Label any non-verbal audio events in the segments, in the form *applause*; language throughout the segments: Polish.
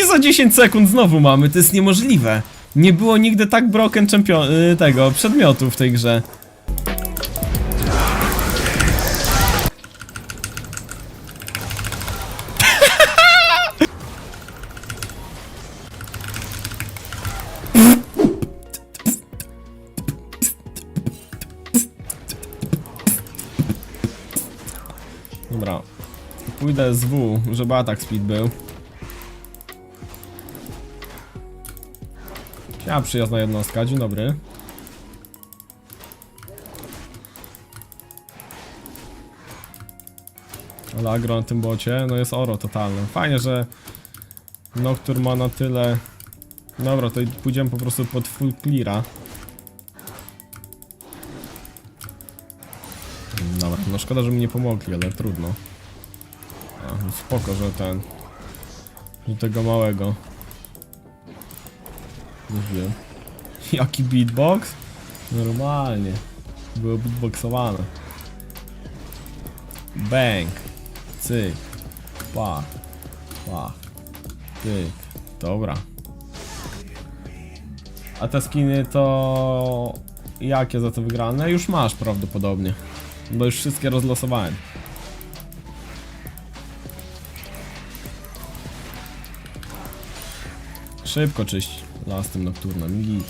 I za 10 sekund znowu mamy, to jest niemożliwe. Nie było nigdy tak broken champion y, tego przedmiotu w tej grze. Dobra. Pójdę z W, żeby atak speed był. Ja przyjazna jednostka, dzień dobry. Ale agro na tym bocie, no jest oro totalne. Fajnie, że Noctur ma na tyle... Dobra, to pójdziemy po prostu pod full cleara. Dobra, no szkoda, że mi nie pomogli, ale trudno. No spoko, że ten... Że tego małego. Mówiłem. *laughs* Jaki beatbox? Normalnie. Było beatboxowane. Bang. Cyk. Pa. Pa. Cyk. Dobra. A te skiny to... Jakie za to wygrane? Już masz prawdopodobnie. Bo już wszystkie rozlosowałem. Szybko czyść lastem nocturnem. I...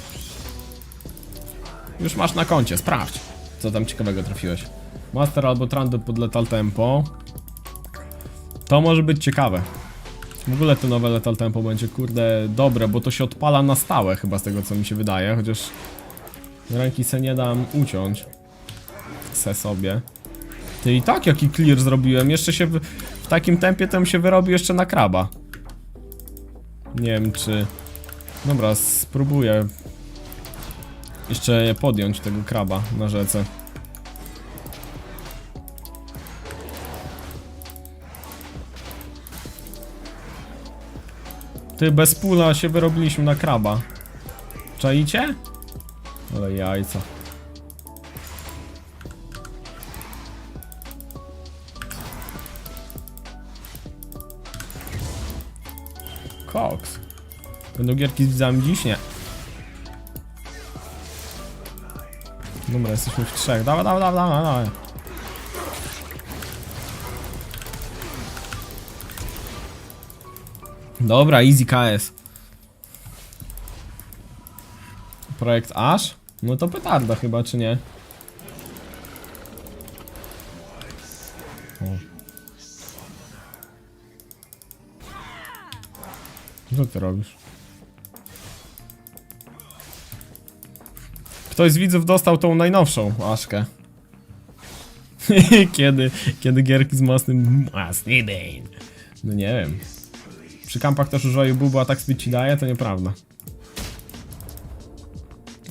Już masz na koncie, sprawdź. Co tam ciekawego trafiłeś. Master albo Trando pod Lethal Tempo. To może być ciekawe. W ogóle to nowe Lethal Tempo będzie kurde dobre, bo to się odpala na stałe chyba z tego co mi się wydaje, chociaż ręki se nie dam uciąć. Se sobie. Ty i tak jaki clear zrobiłem, jeszcze się w, w takim tempie to bym się wyrobił jeszcze na kraba. Nie wiem czy... Dobra, spróbuję jeszcze podjąć tego kraba na rzece. Ty, bez pula się wyrobiliśmy na kraba. Czaicie? Ale jajca. Będą gierki z widzami dziś? Nie. Dobra, jesteśmy w trzech. Dawaj, dawaj, dawaj, dawaj, dawaj. Dobra, easy KS. Projekt Ash? No to petarda chyba, czy nie? O. Co ty robisz? Ktoś z widzów dostał tą najnowszą Aszkę. *laughs* kiedy, kiedy gierki z mocnym Masny Bane. No nie wiem. Przy kampach też używają bubu, a tak speed ci daje, to nieprawda.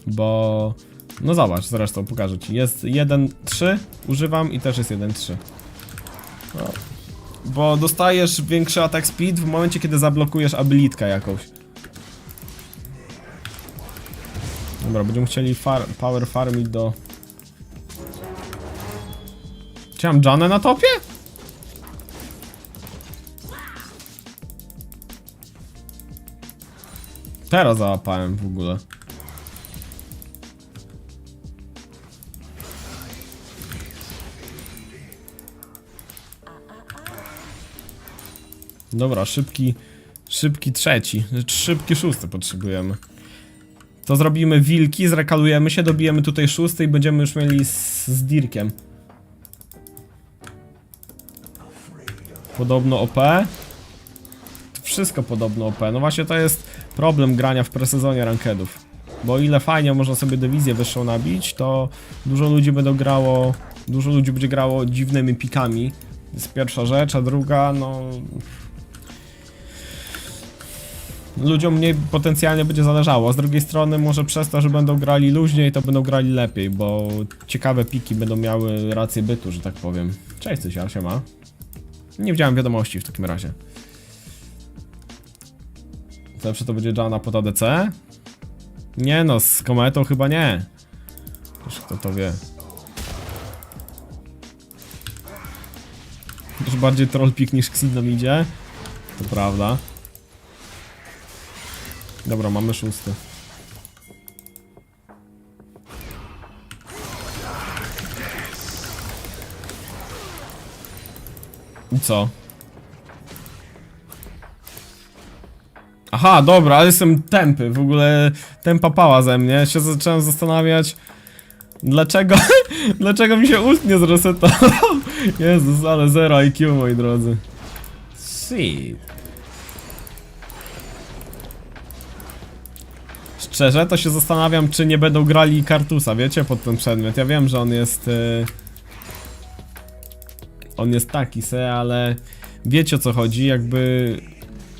Bo... No zobacz, zresztą pokażę ci. Jest 1.3, używam i też jest 1.3. No. Bo dostajesz większy atak speed w momencie, kiedy zablokujesz abilitkę jakąś. Dobra, będziemy chcieli far power farmić do... Czy mam Janę na topie? Teraz załapałem w ogóle. Dobra, szybki, szybki trzeci, szybki szósty potrzebujemy. To zrobimy wilki, zrekalujemy się, dobijemy tutaj szósty i będziemy już mieli z, z Dirkiem. Podobno OP. Wszystko podobno OP. No właśnie to jest problem grania w presezonie rankedów. Bo ile fajnie można sobie dywizję wyższą nabić, to dużo ludzi będą grało, dużo ludzi będzie grało dziwnymi pikami. To jest pierwsza rzecz, a druga, no... Ludziom mniej potencjalnie będzie zależało. Z drugiej strony może przez to, że będą grali luźniej, to będą grali lepiej, bo ciekawe piki będą miały rację bytu, że tak powiem. Cześć, Cysia, siema. Nie widziałem wiadomości w takim razie. Zawsze to będzie Jana pod ADC? Nie no, z kometą chyba nie. Już kto to wie. Już bardziej troll pick niż Xenon idzie. To prawda. Dobra, mamy szósty. I co? Aha, dobra, ale jestem tępy, w ogóle tempa pała ze mnie, się zacząłem zastanawiać Dlaczego, *laughs* dlaczego mi się ult nie zresetował? *laughs* Jezus, ale zero IQ, moi drodzy Shit Szczerze, to się zastanawiam, czy nie będą grali Kartusa, wiecie, pod ten przedmiot. Ja wiem, że on jest... y, On jest taki se, ale wiecie o co chodzi, jakby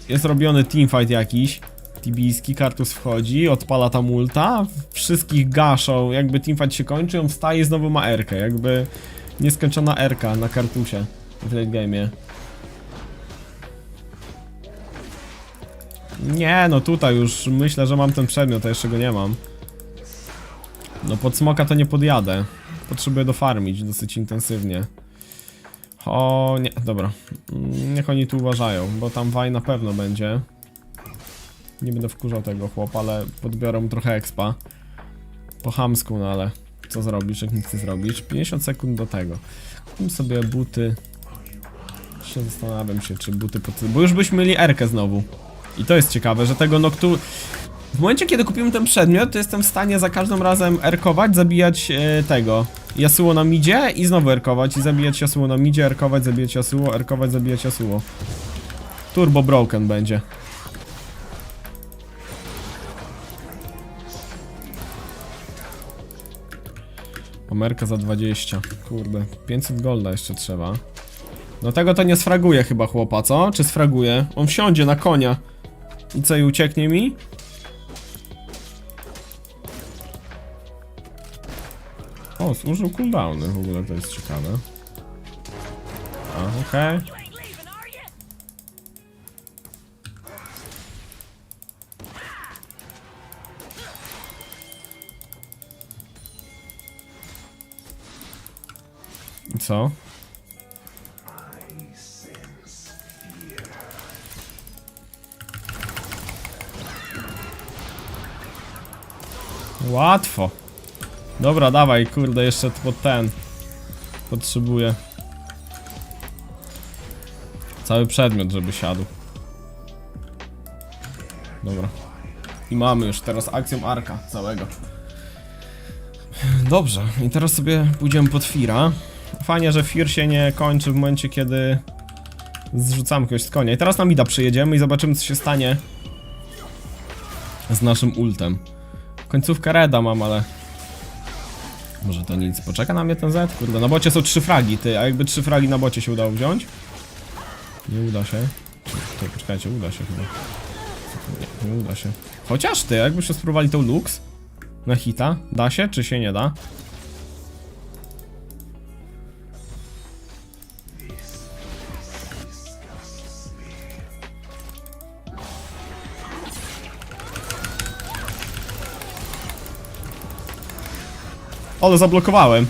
jest robiony teamfight jakiś, tibijski, Kartus wchodzi, odpala tam ulta, wszystkich gaszą, jakby teamfight się kończy, on wstaje i znowu ma Rkę, jakby nieskończona Rka na Kartusie w late game'ie. Nie, no tutaj już myślę, że mam ten przedmiot, a jeszcze go nie mam. No pod smoka to nie podjadę. Potrzebuję dofarmić dosyć intensywnie. O nie, dobra. Mm, Niech oni tu uważają, bo tam Waj na pewno będzie. Nie będę wkurzał tego chłopa, ale podbiorę mu trochę expa. Po chamsku, no ale co zrobisz, jak nic nie zrobisz? 50 sekund do tego. Kupmy sobie buty. Jeszcze zastanawiam się, czy buty pod... Bo już byśmy mieli Erkę znowu. I to jest ciekawe, że tego noktu... W momencie, kiedy kupimy ten przedmiot, to jestem w stanie za każdym razem erkować, zabijać e, tego Yasuo na midzie i znowu erkować i zabijać Yasuo na midzie, erkować, zabijać Yasuo, erkować, zabijać Yasuo. Turbo broken będzie. Omerka za 20. Kurde, 500 golda jeszcze trzeba. No tego to nie sfraguje chyba chłopa, co? Czy sfraguje? On wsiądzie na konia. I co, i ucieknie mi? O, zużył cooldowny, w ogóle to jest ciekawe. A, okej. I co? Łatwo. Dobra, dawaj, kurde, jeszcze pod ten. Potrzebuję. Cały przedmiot, żeby siadł. Dobra. I mamy już teraz akcją arka całego. Dobrze, i teraz sobie pójdziemy pod Fira. Fajnie, że Fir się nie kończy w momencie, kiedy zrzucamy kogoś z konia. I teraz na mida przyjedziemy i zobaczymy, co się stanie z naszym ultem. Końcówkę Reda mam, ale może to nic. Poczeka na mnie ten Z? Kurde, na bocie są trzy fragi, ty. A jakby trzy fragi na bocie się udało wziąć? Nie uda się. To, poczekajcie, uda się chyba. Nie, nie uda się. Chociaż ty, jakbyście spróbowali tą Lux na hita, da się, czy się nie da? Ale zablokowałem.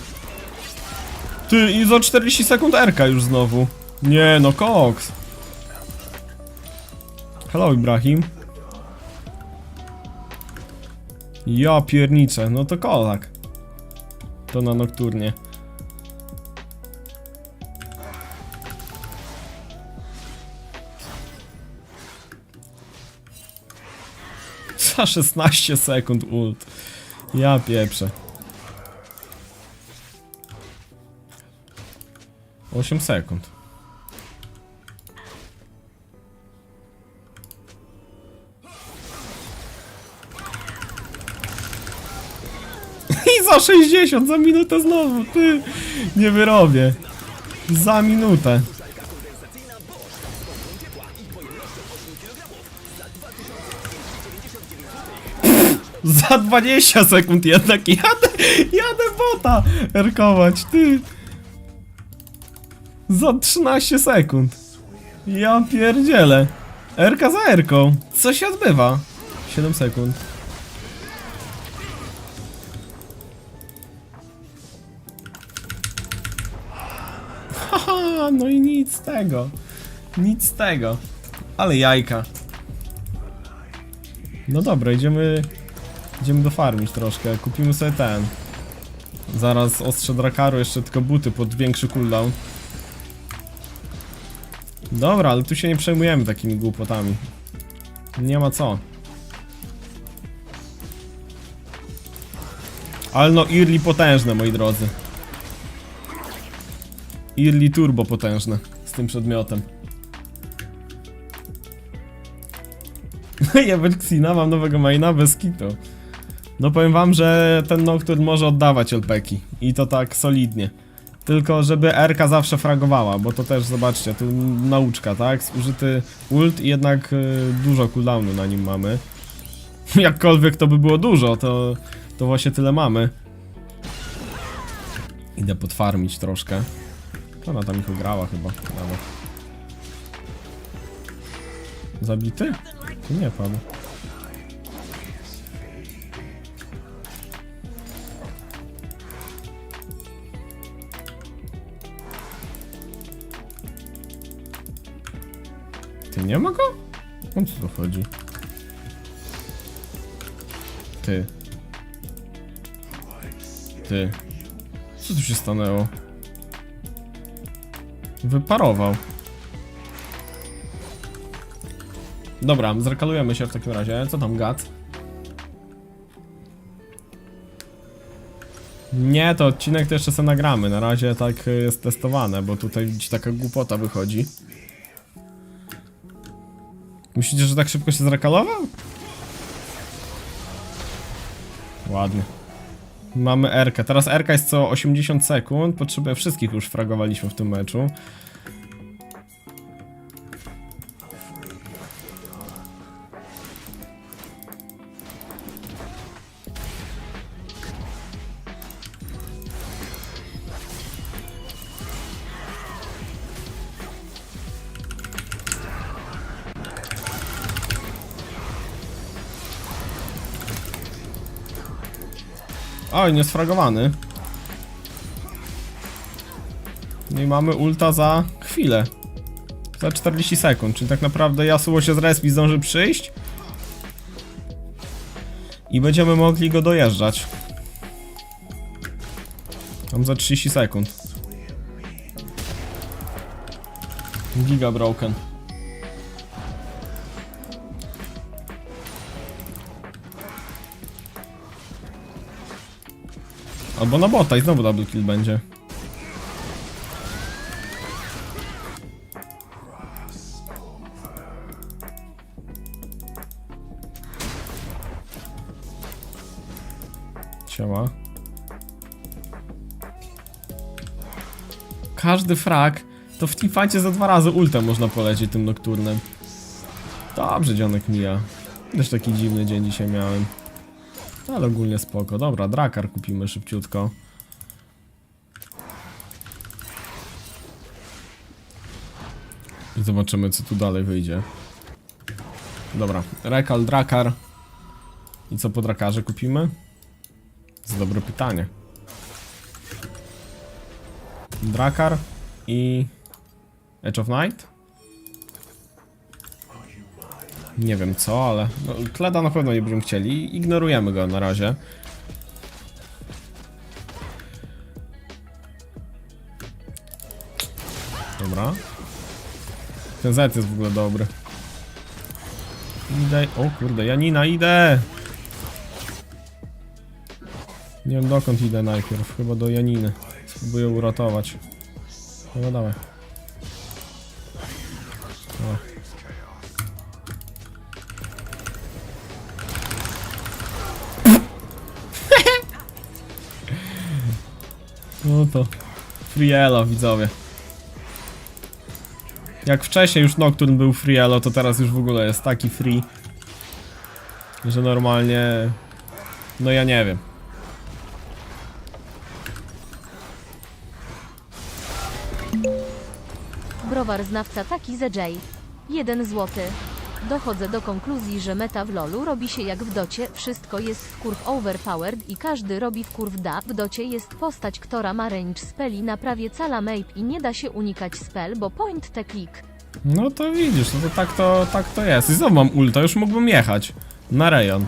Ty, i za 40 sekund RK już znowu. Nie no, koks. Hello, Ibrahim. Ja pierniczę, no to kolak. To na nokturnie. Za 16 sekund ult. Ja pieprzę. 8 sekund. *laughs* I za 60, za minutę znowu, ty. Nie wyrobię. Za minutę. *laughs* Za 20 sekund jednak jadę, jadę bota erkować, ty. Za 13 sekund. Ja pierdzielę. Erka za Erką. Co się odbywa? 7 sekund. Haha, no i nic z tego. Nic z tego. Ale jajka. No dobra, idziemy... Idziemy dofarmić troszkę. Kupimy sobie ten. Zaraz ostrze Drakaru, jeszcze tylko buty pod większy cooldown. Dobra, ale tu się nie przejmujemy takimi głupotami. Nie ma co. Ale no, Early potężne, moi drodzy. Early turbo potężne z tym przedmiotem. *laughs* Jebać Xina, mam nowego maina bez kitu. No powiem wam, że ten Nocturne może oddawać LPki i to tak solidnie. Tylko żeby RK zawsze fragowała, bo to też zobaczcie, tu nauczka, tak? Zużyty ult i jednak y, dużo cooldownu na nim mamy. *laughs* Jakkolwiek to by było dużo, to, to właśnie tyle mamy. Idę podfarmić troszkę. Ona tam ich ugrała chyba nawet. Zabity? Czy nie padł? Nie ma go? O co tu chodzi? Ty. Ty. Co tu się stanęło? Wyparował. Dobra, zrekalujemy się w takim razie. Co tam, gad? Nie, to odcinek to jeszcze sobie nagramy. Na razie tak y, jest testowane, bo tutaj taka głupota wychodzi. Myślicie, że tak szybko się zrekalował? Ładnie. Mamy R. -kę. Teraz R jest co 80 sekund. Potrzebuję wszystkich już fragowaliśmy w tym meczu. Oj, nie sfragowany. No i mamy ulta za chwilę. Za 40 sekund, czyli tak naprawdę Yasuo się zrespi, zdąży przyjść. I będziemy mogli go dojeżdżać. Tam za 30 sekund. Giga broken. Albo na bota i znowu double kill będzie. Siema. Każdy frag to w teamfightie za dwa razy ultem można polecieć tym nocturnem. Dobrze, dzionek mija. Też taki dziwny dzień dzisiaj miałem. Ale ogólnie spoko. Dobra, drakar kupimy szybciutko. I zobaczymy, co tu dalej wyjdzie. Dobra, rekal, drakar. I co po drakarze kupimy? To dobre pytanie. Drakar i Edge of Night? Nie wiem co, ale no, Kleda na pewno nie będziemy chcieli. Ignorujemy go na razie. Dobra. Ten Z jest w ogóle dobry. Idę. O kurde, Janina, idę! Nie wiem dokąd idę najpierw. Chyba do Janiny. Spróbuję uratować. No dawaj. To Frielo, widzowie. Jak wcześniej już Nocturne był Frielo, to teraz już w ogóle jest taki free, że normalnie... No ja nie wiem. Browar znawca taki ZJ. 1 złoty. Dochodzę do konkluzji, że meta w lolu robi się jak w docie, wszystko jest w kurw overpowered i każdy robi w kurw da. W docie jest postać, która ma range speli na prawie cala map i nie da się unikać spell, bo point te click. No to widzisz, no to tak to, tak to jest. I znowu mam ulta, już mógłbym jechać. Na rejon.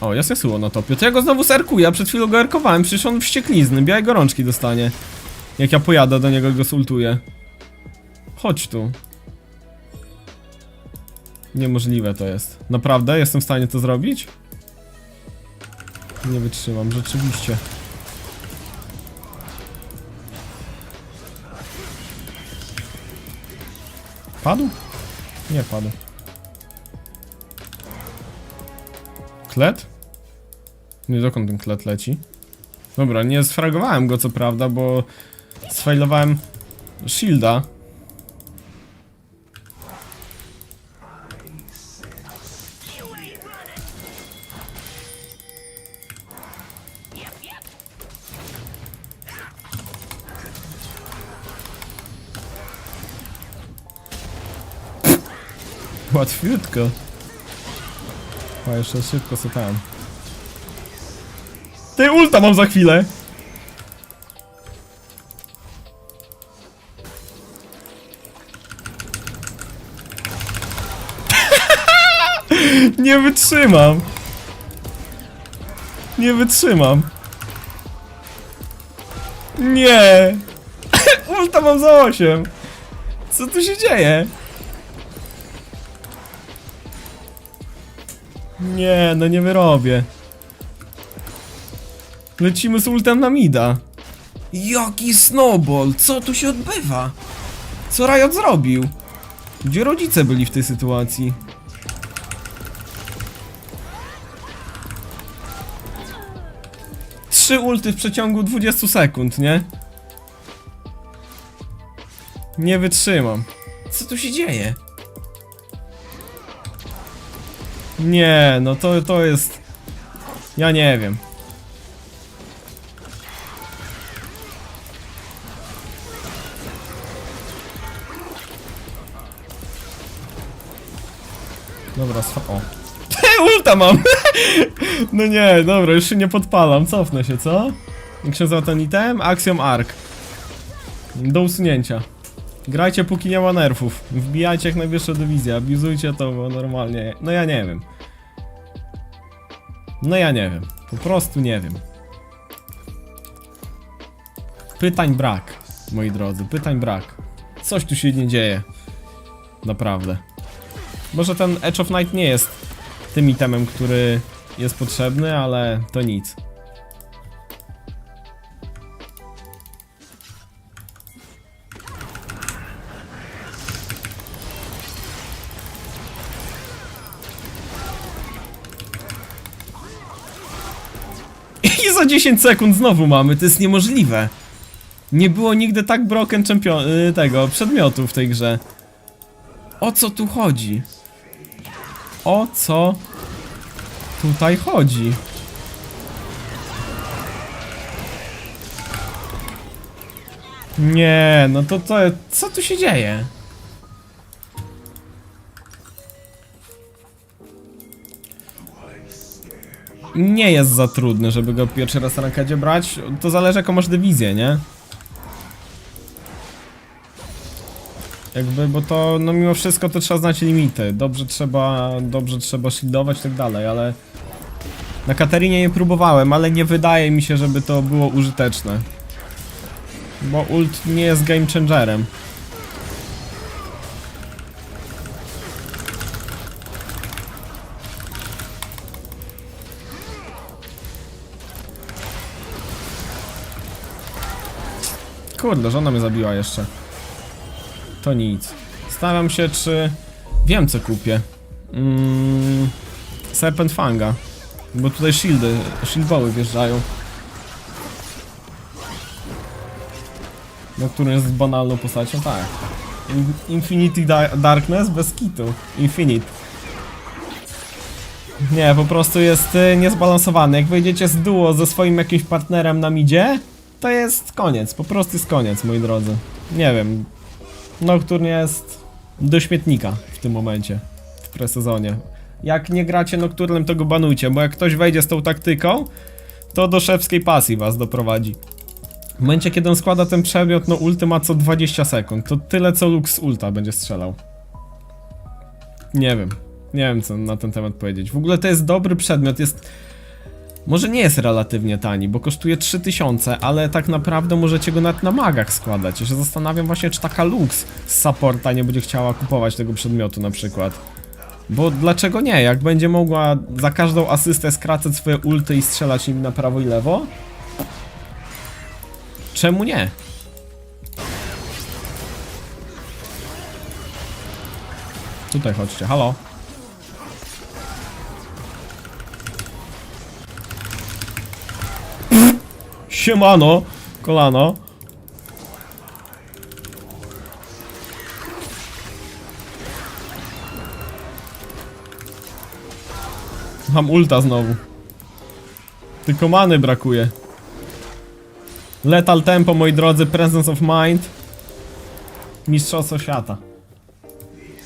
O, jest Yasuo na topie. To ja go znowu serkuję, przed chwilą go erkowałem, przecież on wścieklizny, białej gorączki dostanie. Jak ja pojadę do niego go sultuję. Chodź tu. Niemożliwe to jest. Naprawdę? Jestem w stanie to zrobić? Nie wytrzymam, rzeczywiście. Padł? Nie padł. Klet? Nie dokąd ten klet leci? Dobra, nie sfragowałem go co prawda, bo sfailowałem shielda. Łatwiutko. A jeszcze szybko sypałem. Ty ulta mam za chwilę! *laughs* Nie wytrzymam! Nie wytrzymam! Nie! *laughs* Ulta mam za 8! Co tu się dzieje? Nie, no nie wyrobię. Lecimy z ultem na mida. Jaki snowball? Co tu się odbywa? Co Riot zrobił? Gdzie rodzice byli w tej sytuacji? Trzy ulty w przeciągu 20 sekund, nie? Nie wytrzymam. Co tu się dzieje? Nie, no to, to jest... Ja nie wiem. Dobra, swa... O. *laughs* Ulta mam! *laughs* no nie, dobra, już się nie podpalam, cofnę się, co? Jak się ten item? Axiom Arc. Do usunięcia. Grajcie póki nie ma nerfów. Wbijajcie jak najwyższa dywizja, abuzujcie to bo normalnie. No ja nie wiem. No ja nie wiem. Po prostu nie wiem. Pytań brak, moi drodzy, pytań brak. Coś tu się nie dzieje. Naprawdę. Może ten Edge of Night nie jest tym itemem, który jest potrzebny, ale to nic. 10 sekund znowu mamy, to jest niemożliwe. Nie było nigdy tak broken champion y, tego przedmiotu w tej grze. O co tu chodzi? O co tutaj chodzi? Nie, no to to, co tu się dzieje? Nie jest za trudny, żeby go pierwszy raz na rankedzie brać. To zależy jaką masz dywizję, nie? Jakby, bo to, no mimo wszystko to trzeba znać limity. Dobrze trzeba, dobrze trzeba shieldować i tak dalej, ale... Na Katarinie nie próbowałem, ale nie wydaje mi się, żeby to było użyteczne. Bo ult nie jest game changerem. Kurde, żona mnie zabiła jeszcze. To nic. Stawiam się, czy... Wiem, co kupię. Mm, Serpent Fanga. Bo tutaj shieldy, shieldboły wjeżdżają. No, który jest banalną postacią, tak. In Infinity da Darkness bez kitu. Infinite. Nie, po prostu jest y, niezbalansowany. Jak wejdziecie z duo ze swoim jakimś partnerem na midzie, to jest koniec. Po prostu jest koniec, moi drodzy. Nie wiem. Nocturne jest do śmietnika w tym momencie. W presezonie. Jak nie gracie Nocturnem, to go banujcie, bo jak ktoś wejdzie z tą taktyką, to do szewskiej pasji was doprowadzi. W momencie, kiedy on składa ten przedmiot, no ulty ma co 20 sekund. To tyle, co Lux ulta będzie strzelał. Nie wiem. Nie wiem, co na ten temat powiedzieć. W ogóle to jest dobry przedmiot, jest... Może nie jest relatywnie tani, bo kosztuje 3000, ale tak naprawdę możecie go nawet na magach składać. Ja się zastanawiam właśnie, czy taka Lux z supporta nie będzie chciała kupować tego przedmiotu na przykład. Bo dlaczego nie? Jak będzie mogła za każdą asystę skracać swoje ulty i strzelać nimi na prawo i lewo? Czemu nie? Tutaj chodźcie, halo. Siemano, kolano. Mam ulta znowu. Tylko many brakuje. Lethal tempo, moi drodzy, presence of mind. Mistrzostwo świata.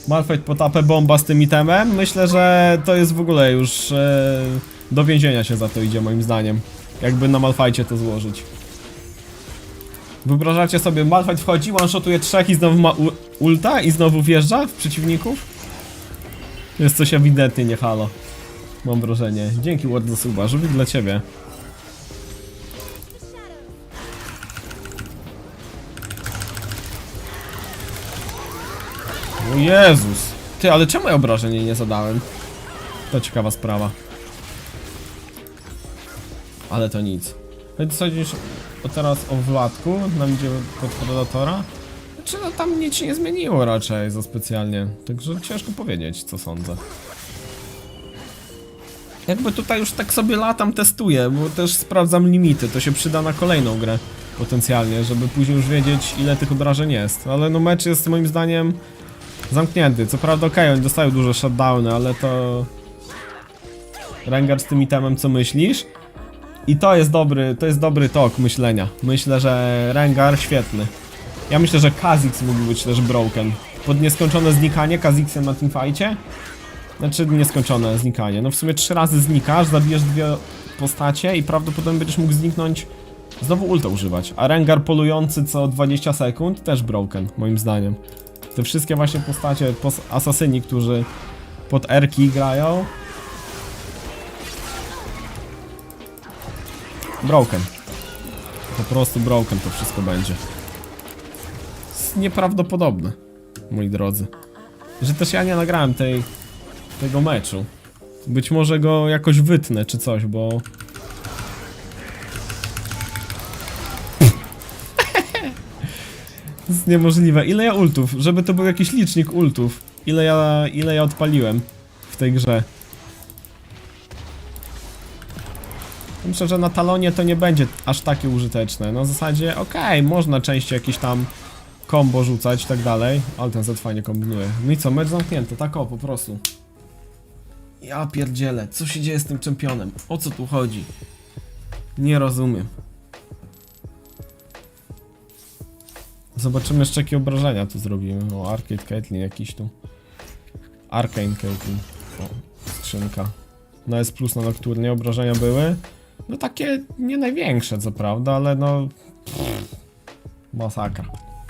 Malfight potapę bomba z tym itemem. Myślę, że to jest w ogóle już e, do więzienia się za to idzie moim zdaniem. Jakby na Malfightie to złożyć. Wyobrażacie sobie, Malfight wchodzi, one-shotuje trzech i znowu ma ulta i znowu wjeżdża w przeciwników? Jest coś ewidentnie nie halo. Mam wrażenie. Dzięki Ward za suba, żółwik dla ciebie. O Jezus! Ty, ale czemu ja obrażenie nie zadałem? To ciekawa sprawa. Ale to nic. Więc sądzisz o teraz o Władku, nam idzie pod Predatora? Znaczy no tam nic się nie zmieniło raczej za specjalnie. Także ciężko powiedzieć co sądzę. Jakby tutaj już tak sobie latam testuję, bo też sprawdzam limity, to się przyda na kolejną grę potencjalnie, żeby później już wiedzieć ile tych obrażeń jest. Ale no mecz jest moim zdaniem zamknięty. Co prawda okej, oni dostają duże shutdowny, ale to... Rengar z tym itemem co myślisz? I to jest dobry, to jest dobry tok myślenia. Myślę, że Rengar świetny. Ja myślę, że Kha'Zix mógł być też broken. Pod nieskończone znikanie Kha'Zixem na teamfightie? Znaczy nieskończone znikanie. No w sumie trzy razy znikasz, zabijesz dwie postacie i prawdopodobnie będziesz mógł zniknąć znowu ulta używać. A Rengar polujący co 20 sekund też broken, moim zdaniem. Te wszystkie właśnie postacie, pos asasyni, którzy pod Erki grają. Broken. Po prostu broken to wszystko będzie. Jest nieprawdopodobne, moi drodzy. Że też ja nie nagrałem tej, tego meczu. Być może go jakoś wytnę czy coś, bo... *laughs* Jest niemożliwe. Ile ja ultów? Żeby to był jakiś licznik ultów. Ile ja, ile ja odpaliłem w tej grze. Myślę, że na talonie to nie będzie aż takie użyteczne. Na zasadzie, okej, można częściej jakieś tam combo rzucać i tak dalej. Ale ten Z fajnie kombinuje. No i co, mecz zamknięty, tak o, po prostu. Ja pierdzielę, co się dzieje z tym czempionem? O co tu chodzi? Nie rozumiem. Zobaczymy jeszcze jakie obrażenia tu zrobimy. O, Arcade Caitlyn jakiś tu. Arcane Caitlyn. O, skrzynka. No jest plus na nokturnie, obrażenia były. No takie nie największe co prawda, ale no... Pff, masakra.